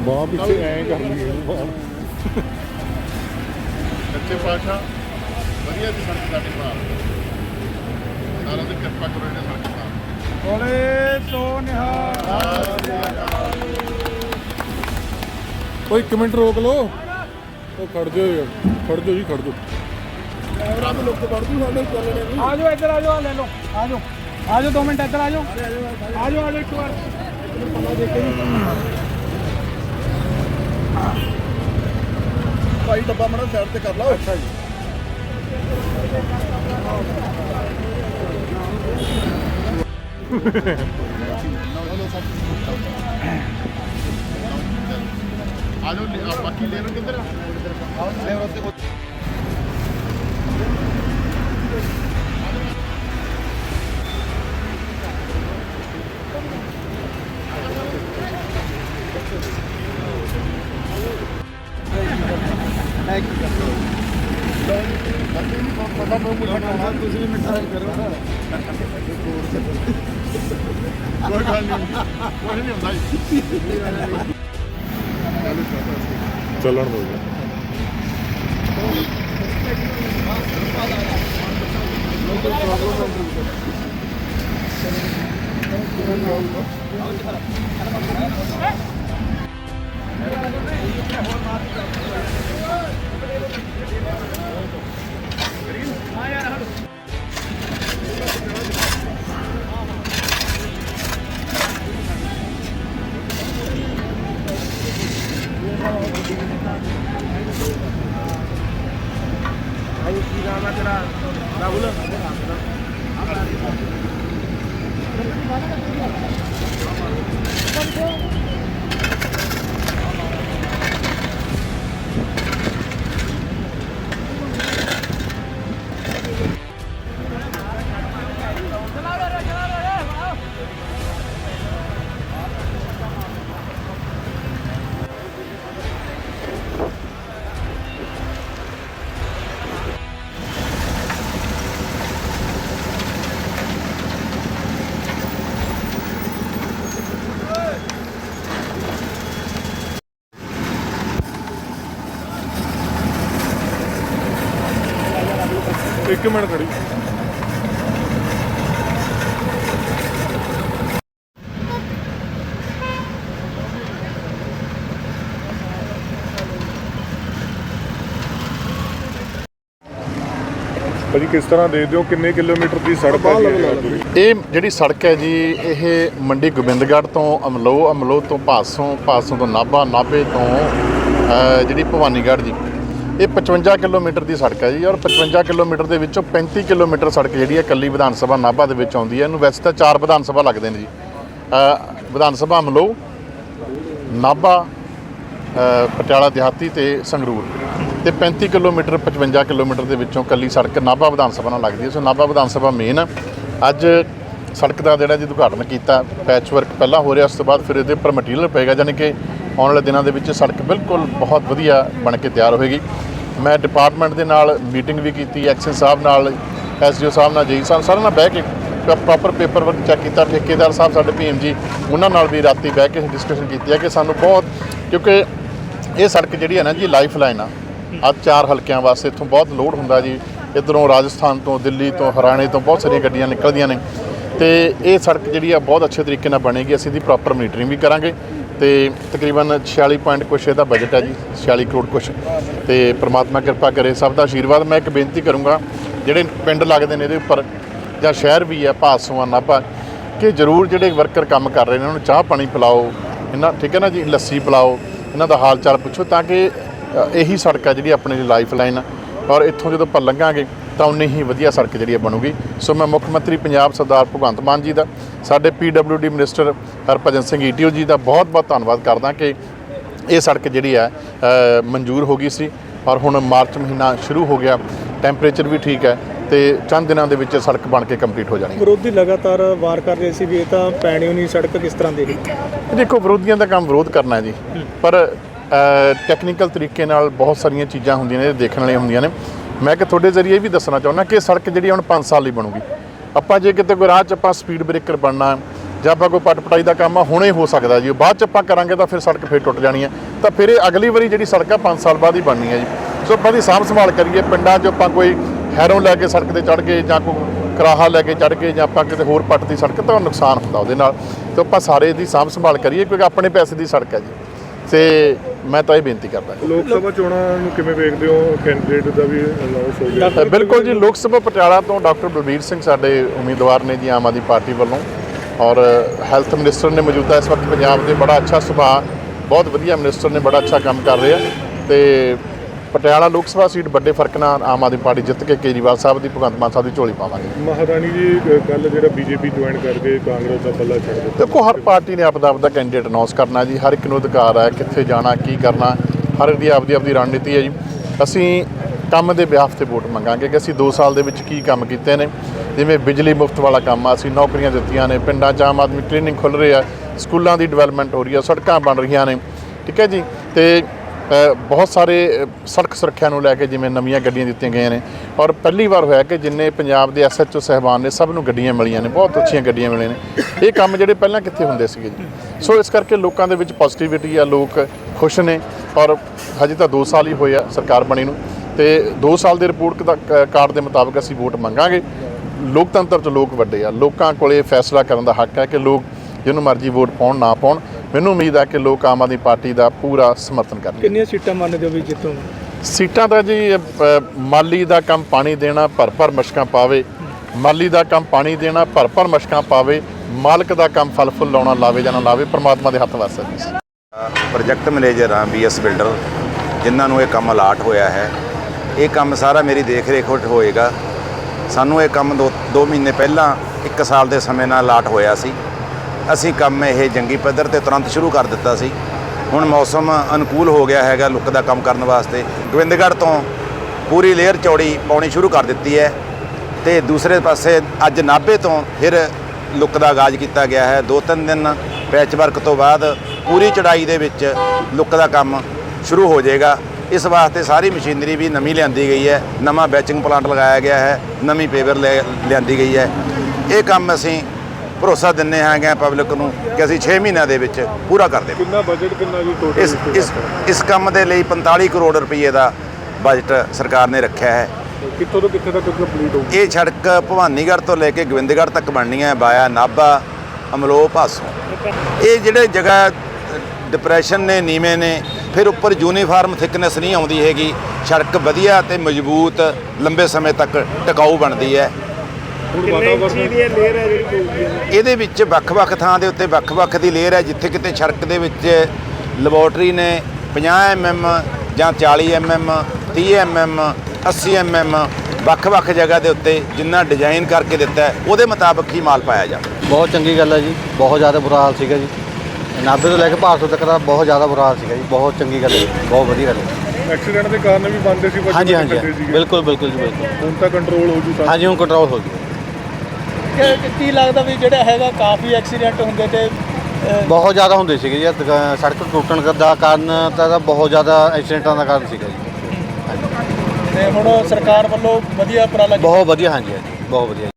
ਬਾਹ ਪਿੱਛੇ ਐ ਕਰਨੀ ਹੈ ਬਾਹ ਸੱਚੇ ਵਧੀਆ ਦੀ ਸੜਕ ਸਾਡੇ ਭਰਾ ਸਾਰਾ ਦੀ ਕਿਰਪਾ ਕਰੋ ਇਹਨੇ ਸੜਕ ਦਾ ਬੋਲੇ ਸੋ ਨਿਹਾਲ। ਓਏ ਇੱਕ ਮਿੰਟ ਰੋਕ ਲੋ ਉਹ ਖੜ ਜਾਓ ਯਾਰ ਖੜ ਜਾਓ ਜੀ ਖੜ ਜਾਓ। ਕੈਮਰਾ ਤੋਂ ਲੋਕ ਵੜ ਜੂ ਸਾਡੇ ਚੱਲਣੇ ਨਹੀਂ ਆ ਜਾਓ ਇੱਧਰ ਆ ਜਾਓ ਲੈ ਲਓ। ਆ ਜਾਓ ਆ ਜਾਓ 2 ਮਿੰਟ ਇੱਧਰ ਆ ਜਾਓ। ਆ ਜਾਓ ਆ ਜਾਓ। ਇੱਕ ਵਾਰ। ਭਾਈ ਡੱਬਾ ਮੜਾ ਸਾਈਡ ਤੇ ਕਰ ਲਓ ਅੱਛਾ ਜੀ। ਆ ਜਾਓ ਲੈ- ਆ ਬਾਕੀ ਲੈ ਲਓ ਕਿੱਧਰ ਆਓ ਲੈ ਉੱਤੇ ਤੁਸੀਂ ਮਿੱਠਾ ਕਰੋ ਕੋਈ ਗੱਲ ਨਹੀਂ ਕੁਝ ਨਹੀਂ ਹੁੰਦਾ ਜੀ ਚੱਲਣ ਦੋ ਜੀ ਕੀ ਨਾਮ ਹੈ రాహుల్ ਇੱਕ ਮਿੰਟ ਖੜੀ। ਭਾਜੀ ਕਿਸ ਤਰ੍ਹਾਂ ਦੇ ਦਿਓ ਕਿੰਨੇ ਕਿਲੋਮੀਟਰ ਦੀ ਸੜਕ ਹੈ ਜੀ। ਇਹ? ਇਹ ਜਿਹੜੀ ਸੜਕ ਹੈ ਜੀ ਇਹ ਮੰਡੀ ਗੋਬਿੰਦਗੜ੍ਹ ਤੋਂ ਅਮਲੋ ਅਮਲੋ ਤੋਂ ਭਾਸੋਂ ਭਾਸੋਂ ਤੋਂ ਨਾਭਾ ਨਾਭੇ ਤੋਂ ਅਹ, ਜਿਹੜੀ ਭਵਾਨੀਗੜ੍ਹ ਜੀ। ਇਹ 55 ਕਿਲੋਮੀਟਰ ਦੀ ਸੜਕ ਹੈ ਜੀ ਔਰ 55 ਕਿਲੋਮੀਟਰ ਦੇ ਵਿੱਚੋਂ 35 ਕਿਲੋਮੀਟਰ ਸੜਕ ਜਿਹੜੀ ਹੈ ਕੱਲੀ ਵਿਧਾਨ ਸਭਾ ਨਾਭਾ ਦੇ ਵਿੱਚ ਆਉਂਦੀ ਹੈ। ਇਹਨੂੰ ਵੈਸੇ ਤਾਂ ਚਾਰ ਵਿਧਾਨ ਸਭਾ ਲੱਗਦੇ ਨੇ ਜੀ। ਵਿਧਾਨ ਸਭਾ ਅਮਲੋ ਨਾਭਾ ਪਟਿਆਲਾ, ਦਿਹਾਤੀ ਤੇ ਸੰਗਰੂਰ। ਤੇ 35 ਕਿਲੋਮੀਟਰ 55 ਕਿਲੋਮੀਟਰ ਦੇ ਵਿੱਚੋਂ ਕੱਲੀ ਸੜਕ ਨਾਭਾ ਵਿਧਾਨ ਸਭਾ ਨਾਲ ਲੱਗਦੀ ਹੈ। ਸੋ ਨਾਭਾ ਵਿਧਾਨ ਸਭਾ ਮੇਨ ਅੱਜ ਸੜਕ ਦਾ ਜਿਹੜਾ ਜੀ ਉਦਘਾਟਨ ਕੀਤਾ ਪੈਚ ਵਰਕ ਪਹਿਲਾਂ ਹੋ ਰਿਹਾ, ਉਸ ਤੋਂ ਬਾਅਦ ਫਿਰ ਇਹਦੇ ਉੱਪਰ ਮਟੀਰੀਅਲ ਪਏਗਾ ਯਾਨੀ ਕਿ ਆਉਣ ਵਾਲੇ ਦਿਨਾਂ ਦੇ ਵਿੱਚ ਸੜਕ ਬਿਲਕੁਲ ਬਹੁਤ ਵਧੀਆ ਬਣ ਕੇ ਤਿਆਰ ਹੋਏਗੀ। ਮੈਂ ਡਿਪਾਰਟਮੈਂਟ ਦੇ ਨਾਲ ਮੀਟਿੰਗ ਵੀ ਕੀਤੀ, ਐਕਸ਼ਨ ਸਾਹਿਬ ਨਾਲ, ਐਸਡੀਓ ਸਾਹਿਬ ਨਾਲ ਜਈ ਸਾਹਿਬ ਸਾਰਿਆਂ ਨਾਲ ਬਹਿ ਕੇ ਪ੍ਰੋਪਰ ਪੇਪਰ ਵਰਕ ਚੈੱਕ ਕੀਤਾ, ਠੇਕੇਦਾਰ ਸਾਹਿਬ ਸਾਡੇ ਭੀਮ ਜੀ, ਉਹਨਾਂ ਨਾਲ ਵੀ ਰਾਤੀ ਬਹਿ ਕੇ ਡਿਸਕਸ਼ਨ ਕੀਤੀ ਹੈ ਕਿ ਸਾਨੂੰ ਬਹੁਤ, ਕਿਉਂਕਿ ਇਹ ਸੜਕ ਜਿਹੜੀ ਹੈ ਨਾ ਜੀ ਲਾਈਫ ਲਾਈਨ ਆ। ਆ ਚਾਰ ਹਲਕਿਆਂ ਵਾਸਤੇ ਇੱਥੋਂ ਬਹੁਤ ਲੋਡ ਹੁੰਦਾ ਜੀ। ਇੱਧਰੋਂ ਰਾਜਸਥਾਨ ਤੋਂ, ਦਿੱਲੀ ਤੋਂ, ਹਰਿਆਣੇ ਤੋਂ ਬਹੁਤ ਸਾਰੀਆਂ ਗੱਡੀਆਂ ਨਿਕਲਦੀਆਂ ਨੇ। ਤੇ ਇਹ ਸੜਕ ਜਿਹੜੀ ਆ ਬਹੁਤ ਅੱਛੇ ਤਰੀਕੇ ਨਾਲ ਬਣੇਗੀ। ਅਸੀਂ ਦੀ ਪ੍ਰੋਪਰ ਮੀਟਰਿੰਗ ਵੀ ਕਰਾਂਗੇ। ਤੇ ਤਕਰੀਬਨ 46 ਪੁਆਇੰਟ ਕੁਛ ਇਹਦਾ ਬਜਟ ਹੈ ਜੀ 46 ਕਰੋੜ ਕੁਛ। ਤੇ ਪ੍ਰਮਾਤਮਾ ਕਿਰਪਾ ਕਰੇ, ਸਭ ਦਾ ਆਸ਼ੀਰਵਾਦ ਮੈਂ ਇੱਕ ਬੇਨਤੀ ਕਰੂੰਗਾ, ਜਿਹੜੇ ਪਿੰਡ ਲੱਗਦੇ ਨੇ ਇਹਦੇ ਉੱਪਰ, ਜਾਂ ਸ਼ਹਿਰ ਵੀ ਹੈ ਭਾਸੋਂ ਆ ਨਾਭਾ, ਕਿ ਜਰੂਰ ਜਿਹੜੇ ਵਰਕਰ ਕੰਮ ਕਰ ਰਹੇ ਨੇ, ਉਹਨਾਂ ਨੂੰ ਚਾਹ ਪਾਣੀ ਪਿਲਾਓ। ਇਹਨਾਂ ਠੀਕ ਹੈ ਨਾ ਜੀ? ਲੱਸੀ ਪਿਲਾਓ। ਇਹਨਾਂ ਦਾ ਹਾਲ ਚਾਲ ਪੁੱਛੋ, ਤਾਂ ਕਿ ਇਹੀ ਸੜਕ ਹੈ ਜਿਹੜੀ ਆਪਣੇ ਲਈ ਲਾਈਫ ਲਾਈਨ ਆ। ਔਰ ਇੱਥੋਂ ਜਦੋਂ ਆਪਾਂ ਲੰਘਾਂਗੇ ਤਾਂ ਉਨੀ ਹੀ ਵਧੀਆ ਸੜਕ ਜਿਹੜੀ ਆ ਬਣੂਗੀ। ਸੋ ਮੈਂ ਮੁੱਖ ਮੰਤਰੀ ਪੰਜਾਬ ਸਰਦਾਰ ਭਗਵੰਤ ਮਾਨ ਜੀ ਦਾ ਸਾਡੇ ਡੀ ਮਿਨਿਸਟਰ ਹਰਭਜਨ ਸਿੰਘ ਈਟੀਓ ਜੀ ਦਾ ਬਹੁਤ ਬਹੁਤ ਧੰਨਵਾਦ ਕਰਦਾ ਕਿ ਇਹ ਸੜਕ ਜਿਹੜੀ ਹੈ ਮਨਜ਼ੂਰ ਹੋ ਗਈ ਸੀ ਔਰ ਹੁਣ ਮਾਰਚ ਮਹੀਨਾ ਸ਼ੁਰੂ ਹੋ ਗਿਆ ਟੈਂਪਰੇਚਰ ਵੀ ਠੀਕ ਹੈ ਤੇ ਚੰਦ ਦਿਨਾਂ ਦੇ ਵਿੱਚ ਸੜਕ ਬਣ ਕੇ ਕੰਪਲੀਟ ਹੋ ਜਾਣੀ ਹੈ। ਵਿਰੋਧੀ ਲਗਾਤਾਰ ਵਾਰ ਕਰ ਰਹੇ ਸੀ ਵੀ ਇਹ ਤਾਂ ਪੈਣੀ ਹੋਣੀ ਸੜਕ ਕਿਸ ਤਰ੍ਹਾਂ ਦੀ ਦੇਖੋ ਵਿਰੋਧੀਆਂ ਦਾ ਕੰਮ ਵਿਰੋਧ ਕਰਨਾ ਹੈ ਜੀ। ਪਰ ਟੈਕਨੀਕਲ ਤਰੀਕੇ ਨਾਲ ਬਹੁਤ ਸਾਰੀਆਂ ਚੀਜ਼ਾਂ ਹੁੰਦੀਆਂ ਨੇ ਦੇਖਣ ਵਾਲੀਆਂ ਹੁੰਦੀਆਂ ਨੇ। ਮੈਂ ਕਿ ਤੁਹਾਡੇ ਜ਼ਰੀਏ ਇਹ ਵੀ ਦੱਸਣਾ ਚਾਹੁੰਦਾ ਕਿ ਸੜਕ ਜਿਹੜੀ ਹੁਣ 5 ਸਾਲ ਲਈ ਬਣੂਗੀ। ਆਪਾਂ ਜੇ ਕਿਤੇ ਕੋਈ ਰਾਹ 'ਚ ਆਪਾਂ ਸਪੀਡ ਬ੍ਰੇਕਰ ਬਣਨਾ, ਜਾਂ ਆਪਾਂ ਕੋਈ ਪਟ ਪਟਾਈ ਦਾ ਕੰਮ ਆ, ਹੁਣੇ ਹੋ ਸਕਦਾ ਜੀ। ਬਾਅਦ 'ਚ ਆਪਾਂ ਕਰਾਂਗੇ ਤਾਂ ਫਿਰ ਸੜਕ ਫੇਰ ਟੁੱਟ ਜਾਣੀ ਹੈ ਤਾਂ ਫਿਰ ਇਹ ਅਗਲੀ ਵਾਰੀ ਜਿਹੜੀ ਸੜਕ ਆ 5 ਸਾਲ ਬਾਅਦ ਹੀ ਬਣਨੀ ਹੈ ਜੀ। ਸੋ ਆਪਾਂ ਦੀ ਸਾਂਭ ਸੰਭਾਲ ਕਰੀਏ। ਪਿੰਡਾਂ 'ਚ ਆਪਾਂ ਕੋਈ ਹੈਰੋਂ ਲੈ ਕੇ ਸੜਕ ਤੇ ਚੜ੍ਹ ਕੇ, ਜਾਂ ਕੋਈ ਕਰਾਹਾ ਲੈ ਕੇ ਚੜ੍ਹ ਕੇ, ਜਾਂ ਆਪਾਂ ਕਿਤੇ ਹੋਰ ਪੱਟ ਦੀ ਸੜਕ, ਤਾਂ ਨੁਕਸਾਨ ਹੁੰਦਾ ਉਹਦੇ ਨਾਲ। ਤੇ ਆਪਾਂ ਸਾਰੇ ਦੀ ਸਾਂਭ ਸੰਭਾਲ ਕਰੀਏ, ਕਿਉਂਕਿ ਆਪਣੇ ਪੈਸੇ ਦੀ ਸੜਕ ਹੈ ਜੀ। ਤੇ ਮੈਂ ਤਾਂ ਇਹ ਬੇਨਤੀ ਕਰਦਾ ਲੋਕ ਸਭਾ ਚੋਣਾਂ ਨੂੰ ਕਿਵੇਂ ਵੇਖਦੇ ਹੋ? ਕੈਂਡੀਡੇਟ ਦਾ ਵੀ ਅਨਾਉਂਸ ਹੋ ਗਿਆ। ਬਿਲਕੁਲ ਜੀ ਲੋਕ ਸਭਾ ਪਟਿਆਲਾ ਤੋਂ ਡਾਕਟਰ ਬਲਬੀਰ ਸਿੰਘ ਸਾਡੇ ਉਮੀਦਵਾਰ ਨੇ ਜੀ ਆਮ ਆਦਮੀ ਪਾਰਟੀ ਵੱਲੋਂ ਔਰ ਹੈਲਥ ਮਿਨਿਸਟਰ ਨੇ ਮੌਜੂਦਾ ਇਸ ਵਕਤ ਪੰਜਾਬ ਦੇ ਬੜਾ ਅੱਛਾ ਸੁਭਾਅ ਬਹੁਤ ਵਧੀਆ ਮਿਨਿਸਟਰ ਨੇ ਬੜਾ ਅੱਛਾ ਕੰਮ ਕਰ ਰਹੇ ਤੇ ਪਟਿਆਲਾ ਲੋਕ ਸਭਾ ਸੀਟ ਵੱਡੇ ਫ਼ਰਕ ਨਾਲ ਆਮ ਆਦਮੀ ਪਾਰਟੀ ਜਿੱਤ ਕੇ ਕੇਜਰੀਵਾਲ ਸਾਹਿਬ ਦੀ ਭਗਵੰਤ ਮਾਨ ਸਾਹਿਬ ਦੀ ਝੋਲੀ ਪਾਵਾਂਗੇ। ਮਹਾਰਾਣੀ ਜੀ ਕੱਲ ਜਿਹੜਾ ਬੀਜੇਪੀ ਜੁਆਇਨ ਕਰਕੇ ਕਾਂਗਰਸ ਦਾ ਪੱਲਾ ਛੱਡ ਦਿੱਤਾ। ਦੇਖੋ ਹਰ ਪਾਰਟੀ ਨੇ ਆਪਦਾ ਆਪਦਾ ਕੈਂਡੀਡੇਟ ਅਨਾਉਂਸ ਕਰਨਾ ਜੀ ਹਰ ਇੱਕ ਨੂੰ ਅਧਿਕਾਰ ਹੈ ਕਿੱਥੇ ਜਾਣਾ ਕੀ ਕਰਨਾ ਹਰ ਇੱਕ ਦੀ ਆਪਦੀ ਆਪਦੀ ਰਣਨੀਤੀ ਹੈ ਜੀ। ਅਸੀਂ ਕੰਮ ਦੇ ਵਿਆਹ ਤੇ ਵੋਟ ਮੰਗਾਂਗੇ ਕਿ ਅਸੀਂ 2 ਸਾਲ ਦੇ ਵਿੱਚ ਕੀ ਕੰਮ ਕੀਤੇ ਨੇ। ਜਿਵੇਂ ਬਿਜਲੀ ਮੁਫਤ ਵਾਲਾ ਕੰਮ ਆ ਅਸੀਂ ਨੌਕਰੀਆਂ ਦਿੱਤੀਆਂ ਨੇ ਪਿੰਡਾਂ 'ਚ ਆਮ ਆਦਮੀ ਕਲੀਨਿਕ ਖੁੱਲ ਰਹੇ ਆ ਸਕੂਲਾਂ ਦੀ ਡਿਵੈਲਪਮੈਂਟ ਹੋ ਰਹੀ ਆ ਸੜਕਾਂ ਬਣ ਰਹੀਆਂ ਨੇ। ਠੀਕ ਹੈ ਜੀ? ਤੇ ਬਹੁਤ ਸਾਰੇ ਸੜਕ ਸੁਰੱਖਿਆ ਨੂੰ ਲੈ ਕੇ ਜਿਵੇਂ ਨਵੀਆਂ ਗੱਡੀਆਂ ਦਿੱਤੀਆਂ ਗਈਆਂ ਨੇ। ਔਰ ਪਹਿਲੀ ਵਾਰ ਹੋਇਆ ਕਿ ਜਿੰਨੇ ਪੰਜਾਬ ਦੇ ਐਸਐਚਓ ਸਹਿਬਾਨ ਨੇ, ਸਭ ਨੂੰ ਗੱਡੀਆਂ ਮਿਲੀਆਂ ਨੇ, ਬਹੁਤ ਅੱਛੀਆਂ ਗੱਡੀਆਂ ਮਿਲੀਆਂ ਨੇ। ਇਹ ਕੰਮ ਜਿਹੜੇ ਪਹਿਲਾਂ ਕਿੱਥੇ ਹੁੰਦੇ ਸੀਗੇ ਜੀ? ਸੋ ਇਸ ਕਰਕੇ ਲੋਕਾਂ ਦੇ ਵਿੱਚ ਪੋਜ਼ਿਟਿਵਿਟੀ ਆ, ਲੋਕ ਖੁਸ਼ ਨੇ। ਔਰ ਹਜੇ ਤਾਂ 2 ਸਾਲ ਹੀ ਹੋਏ ਆ ਸਰਕਾਰ ਬਣੀ ਨੂੰ। ਤੇ 2 ਸਾਲ ਦੇ ਰਿਪੋਰਟ ਦਾ ਕ- ਕਾਰਡ ਦੇ ਮੁਤਾਬਕ ਅਸੀਂ ਵੋਟ ਮੰਗਾਂਗੇ। ਲੋਕਤੰਤਰ 'ਚ ਲੋਕ ਵੱਡੇ ਆ। ਲੋਕਾਂ ਕੋਲੇ ਫੈਸਲਾ ਕਰਨ ਦਾ ਹੱਕ ਹੈ ਕਿ ਲੋਕ ਜਿਹਨੂੰ ਮਰਜ਼ੀ ਵੋਟ ਪਾਉਣ, ਨਾ ਪਾਉਣ। ਮੈਨੂੰ ਉਮੀਦ ਹੈ ਕਿ ਲੋਕ ਆਮ ਆਦਮੀ ਪਾਰਟੀ ਦਾ ਪੂਰਾ ਸਮਰਥਨ ਕਰਨਗੇ। ਕਿੰਨੀਆਂ ਸੀਟਾਂ ਮੰਨਦੇ ਹੋ ਵੀ ਜਿੱਤੋਂ? ਸੀਟਾਂ ਦਾ ਜੀ ਮਾਲੀ ਦਾ ਕੰਮ ਪਾਣੀ ਦੇਣਾ ਭਰ ਭਰ ਮਸ਼ਕਾਂ ਪਾਵੇ। ਮਾਲੀ ਦਾ ਕੰਮ ਪਾਣੀ ਦੇਣਾ ਭਰ ਭਰ ਮਸ਼ਕਾਂ ਪਾਵੇ। ਮਾਲਕ ਦਾ ਕੰਮ ਫਲ ਫੁੱਲ ਲਾਉਣਾ ਲਾਵੇ ਜਾਂ ਨਾ ਲਾਵੇ ਪ੍ਰਮਾਤਮਾ ਦੇ ਹੱਥ ਵਸ ਹੈ ਪ੍ਰੋਜੈਕਟ ਮੈਨੇਜਰ ਹਾਂ ਬੀਐਸ ਬਿਲਡਰ ਜਿਨ੍ਹਾਂ ਨੂੰ ਇਹ ਕੰਮ ਅਲਾਟ ਹੋਇਆ ਹੈ। ਇਹ ਕੰਮ ਸਾਰਾ ਮੇਰੀ ਦੇਖ ਰੇਖ ਹੇਠ ਹੋਏਗਾ। ਸਾਨੂੰ ਇਹ ਕੰਮ ਦੋ ਦੋ ਮਹੀਨੇ ਪਹਿਲਾਂ 1 ਸਾਲ ਦੇ ਸਮੇਂ ਨਾਲ ਅਲਾਟ ਹੋਇਆ ਸੀ। ਅਸੀਂ ਕੰਮ ਇਹ ਜੰਗੀ ਪੱਧਰ ਤੇ ਤੁਰੰਤ ਸ਼ੁਰੂ ਕਰ ਦਿੱਤਾ ਸੀ। ਹੁਣ ਮੌਸਮ ਅਨੁਕੂਲ ਹੋ ਗਿਆ ਹੈਗਾ ਲੁੱਕ ਦਾ ਕੰਮ ਕਰਨ ਵਾਸਤੇ। ਗੋਬਿੰਦਗੜ੍ਹ ਤੋਂ ਪੂਰੀ ਲੇਅਰ ਚੌੜੀ ਪਾਉਣੀ ਸ਼ੁਰੂ ਕਰ ਦਿੱਤੀ ਹੈ ਤੇ ਦੂਸਰੇ ਪਾਸੇ ਅੱਜ ਨਾਭੇ ਤੋਂ ਫਿਰ ਲੁੱਕ ਦਾ ਆਗਾਜ਼ ਕੀਤਾ ਗਿਆ ਹੈ। ਦੋ ਤਿੰਨ ਦਿਨ ਪੈਚ ਵਰਕ ਤੋਂ ਬਾਅਦ ਪੂਰੀ ਚੜਾਈ ਦੇ ਵਿੱਚ ਲੁੱਕ ਦਾ ਕੰਮ ਸ਼ੁਰੂ ਹੋ ਜਾਏਗਾ। ਇਸ ਵਾਸਤੇ ਸਾਰੀ ਮਸ਼ੀਨਰੀ ਵੀ ਨਵੀਂ ਲਿਆਂਦੀ ਗਈ ਹੈ। ਨਵਾਂ ਬੈਚਿੰਗ ਪਲਾਂਟ ਲਗਾਇਆ ਗਿਆ ਹੈ। ਨਵੀਂ ਪੇਵਰ ਲੈ- ਲਿਆਂਦੀ ਗਈ ਹੈ। ਇਹ ਕੰਮ ਅਸੀਂ ਭਰੋਸਾ ਦਿੰਨੇ ਹਾਂਗੇ ਪਬਲਿਕ ਨੂੰ ਕਿ ਅਸੀਂ 6 ਮਹੀਨਿਆਂ ਦੇ ਵਿੱਚ ਪੂਰਾ ਕਰ ਦੇਵਾਂਗੇ। ਕਿੰਨਾ ਬਜਟ ਕਿੰਨਾ ਜੀ ਟੋਟਲ ਇਸ ਇਸ ਇਸ ਕੰਮ ਦੇ ਲਈ 45 ਕਰੋੜ ਰੁਪਏ ਦਾ ਬਜਟ ਸਰਕਾਰ ਨੇ ਰੱਖਿਆ ਹੈ। ਕਿੱਥੋਂ ਤੋਂ ਕਿੱਥੇ ਤੱਕ ਕੰਪਲੀਟ ਹੋਊ? ਇਹ ਸੜਕ ਭਵਾਨੀਗੜ੍ਹ ਤੋਂ ਲੈ ਕੇ ਗੋਬਿੰਦਗੜ੍ਹ ਤੱਕ ਬਣਨੀ ਹੈ ਬਾਇਆ ਨਾਭਾ ਅਮਲੋ ਭਾਸੋਂ ਇਹ ਜਿਹੜੇ ਜਗ੍ਹਾ ਡਿਪਰੈਸ਼ਨ ਨੇ ਨੀਵੇਂ ਨੇ ਫਿਰ ਉੱਪਰ ਯੂਨੀਫਾਰਮ ਥਿਕਨੈਸ ਨਹੀਂ ਆਉਂਦੀ ਹੈਗੀ। ਸੜਕ ਵਧੀਆ ਤੇ ਮਜ਼ਬੂਤ ਲੰਬੇ ਸਮੇਂ ਤੱਕ ਟਿਕਾਊ ਬਣਦੀ ਹੈ। ਹੁਣ ਵਾਤਾਵਰਨ ਲੇਅਰ ਹੈ ਜਿਹੜੀ ਪਊਗੀ? ਇਹਦੇ ਵਿੱਚ ਵੱਖ-ਵੱਖ ਥਾਂ ਦੇ ਉੱਤੇ ਵੱਖ-ਵੱਖ ਦੀ ਲੇਅਰ ਹੈ ਜਿੱਥੇ ਕਿਤੇ ਸੜਕ ਦੇ ਵਿੱਚ ਲੈਬੋਰਟਰੀ ਨੇ 50 ਐਮਐਮ ਜਾਂ 40 ਐਮਐਮ 30 ਐਮਐਮ 80 ਐਮਐਮ ਵੱਖ-ਵੱਖ ਜਗ੍ਹਾ ਦੇ ਉੱਤੇ ਜਿੰਨਾ ਡਿਜ਼ਾਈਨ ਕਰਕੇ ਦਿੱਤਾ ਹੈ ਉਹਦੇ ਮੁਤਾਬਕ ਹੀ ਮਾਲ ਪਾਇਆ ਜਾਵੇ ਬਹੁਤ ਚੰਗੀ ਗੱਲ ਹੈ ਜੀ ਬਹੁਤ ਜ਼ਿਆਦਾ ਬੁਰਾ ਹਾਲ ਸੀਗਾ ਜੀ। ਨਾਭੇ ਤੋਂ ਲੈ ਕੇ ਭਾਰਤ ਤੱਕ ਦਾ ਬਹੁਤ ਜ਼ਿਆਦਾ ਬੁਰਾ ਹਾਲ ਸੀਗਾ ਜੀ ਬਹੁਤ ਚੰਗੀ ਗੱਲ ਹੈ ਜੀ, ਬਹੁਤ ਵਧੀਆ ਗੱਲ ਹੈ। ਐਕਸੀਡੈਂਟ ਦੇ ਕਾਰਨ ਵੀ ਬੰਦੇ ਸੀ ਬੱਚੇ ਹਾਂਜੀ ਹਾਂਜੀ। ਬਿਲਕੁਲ ਬਿਲਕੁਲ ਜੀ ਬਿਲਕੁਲ। ਹੁਣ ਤਾਂ ਕੰਟਰੋਲ ਹੋ ਜੂ ਤਾਂ ਹਾਂਜੀ ਹੁਣ ਕੰਟਰੋਲ ਹੋ ਗਿਆ ਕੀ ਲੱਗਦਾ ਵੀ ਜਿਹੜਾ ਹੈਗਾ ਕਾਫੀ ਐਕਸੀਡੈਂਟ ਹੁੰਦੇ ਤੇ ਅਹ, ਬਹੁਤ ਜ਼ਿਆਦਾ ਹੁੰਦੇ ਸੀਗੇ ਜੀ। ਦੁਕਾ- ਸੜਕ ਟੁੱਟਣ ਦਾ ਕਾਰਨ ਤਾਂ ਇਹਦਾ ਬਹੁਤ ਜ਼ਿਆਦਾ ਐਕਸੀਡੈਂਟਾਂ ਦਾ ਕਾਰਨ ਸੀਗਾ ਜੀ। ਤੇ ਹੁਣ ਸਰਕਾਰ ਵੱਲੋਂ ਵਧੀਆ ਉਪਰਾਲਾ ਕੀਤਾ ਬਹੁਤ ਵਧੀਆ ਹਾਂਜੀ ਹਾਂਜੀ ਬਹੁਤ ਵਧੀਆ।